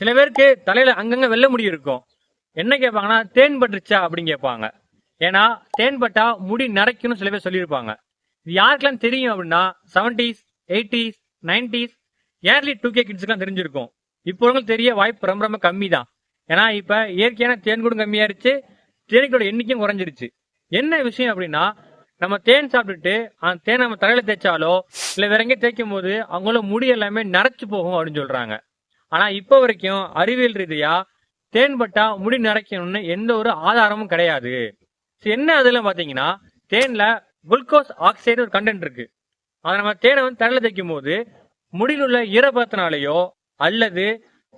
சில பேருக்கு தலையில அங்கங்க வெள்ள முடி இருக்கும். என்ன கேட்பாங்கன்னா தேன் பட்டுருச்சா அப்படின்னு கேட்பாங்க. ஏன்னா தேன் பட்டா முடி நரைக்கும்னு சில பேர் சொல்லியிருப்பாங்க. இது யாருக்கெல்லாம் தெரியும் அப்படின்னா seventies eighties nineties early two K கிட்ஸ்க்குலாம் தெரிஞ்சிருக்கும். இப்போ உங்களுக்கு தெரிய வாய்ப்பு ரொம்ப ரொம்ப கம்மி தான் ஏன்னா இப்ப இயற்கையான தேன் கூடும் கம்மியாயிருச்சு தேனீக்களோட எண்ணிக்கையும் குறைஞ்சிருச்சு. என்ன விஷயம் அப்படின்னா நம்ம தேன் சாப்பிட்டுட்டு அந்த தேன் நம்ம தலையில தேய்ச்சாலோ இல்லை வேற எங்கேயும் தேய்க்கும் போது அவங்களோட முடி எல்லாமே நரைச்சு போகும் அப்படின்னு சொல்றாங்க. ஆனா இப்போ வரைக்கும் அறிவியல் ரீதியா தேன்பட்டா முடி நரைக்கணும்னு எந்த ஒரு ஆதாரமும் கிடையாது. என்ன அதுல பாத்தீங்கன்னா தேன்ல குளுக்கோஸ் ஆக்சைடு ஒரு கண்டென்ட் இருக்கு. அதை நம்ம தேனை வந்து தரல தைக்கும் போது முடியில் உள்ள ஈரப்பதத்தினாலேயோ அல்லது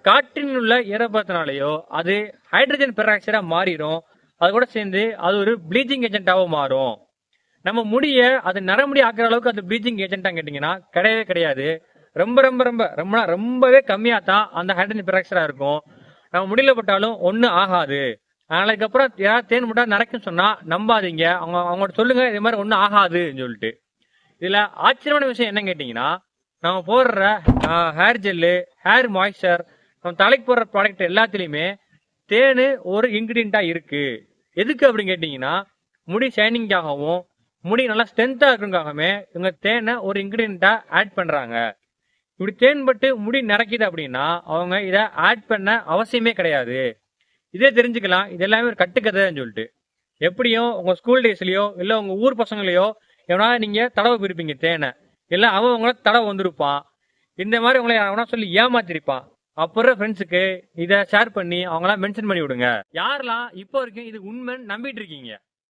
காற்றில் உள்ள ஈரப்பதத்தினாலேயோ அது ஹைட்ரஜன் பெராக்சைடா மாறிடும். அது கூட சேர்ந்து அது ஒரு ப்ளீச்சிங் ஏஜென்ட்டாகவும் மாறும். நம்ம முடிய அது நரமுடி ஆக்குற அளவுக்கு அது ப்ளீச்சிங் ஏஜென்ட்டா கேட்டிங்கன்னா கிடையவே கிடையாது. ரொம்ப ரொம்ப ரொம்ப ரொம்ப ரொம்பவே கம்மியா தான் அந்த ஹைட்ரஜன் பெராக்சைடா இருக்கும். நம்ம முடியல போட்டாலும் ஒன்றும் ஆகாது. அதனால இதுக்கப்புறம் யாராவது தேன் முட்டா நரைக்கும் சொன்னா நம்பாதீங்க. அவங்க அவங்கள்ட்ட சொல்லுங்க இது மாதிரி ஒன்றும் ஆகாதுன்னு சொல்லிட்டு. இதுல ஆச்சரியமான விஷயம் என்ன கேட்டிங்கன்னா நம்ம போடுற ஹேர் ஜெல்லு ஹேர் மாய்ஸ்சர் நம்ம தலைக்கு போடுற ப்ராடக்ட் எல்லாத்துலேயுமே தேன் ஒரு இன்கிரீடியண்டா இருக்கு. எதுக்கு அப்படின்னு கேட்டிங்கன்னா முடி ஷைனிங்காகவும் முடி நல்லா ஸ்ட்ரென்த்தாக இருக்குங்காகவே இவங்க தேனை ஒரு இன்கிரீடியண்டா ஆட் பண்றாங்க. இப்படி தேன்பட்டு முடி நரைக்குது அப்படின்னா அவங்க இதை ஆட் பண்ண அவசியமே கிடையாது. இதே தெரிஞ்சுக்கலாம். இது எல்லாமே ஒரு கட்டுக்கதைன்னு சொல்லிட்டு. எப்படியும் உங்க ஸ்கூல் டேஸ்லயோ இல்ல உங்க ஊர் பசங்களையோ எவனா நீங்க தடவை பிரிப்பீங்க தேனை. இல்ல அவன் உங்கள தடவை வந்திருப்பான். இந்த மாதிரி உங்களை அவனா சொல்லி ஏமாத்திருப்பான். அப்புறம் ஃப்ரெண்ட்ஸுக்கு இதை ஷேர் பண்ணி அவங்களாம் மென்ஷன் பண்ணி விடுங்க. யாரெல்லாம் இப்போ வரைக்கும் இது உண்மைன்னு நம்பிட்டு இருக்கீங்க?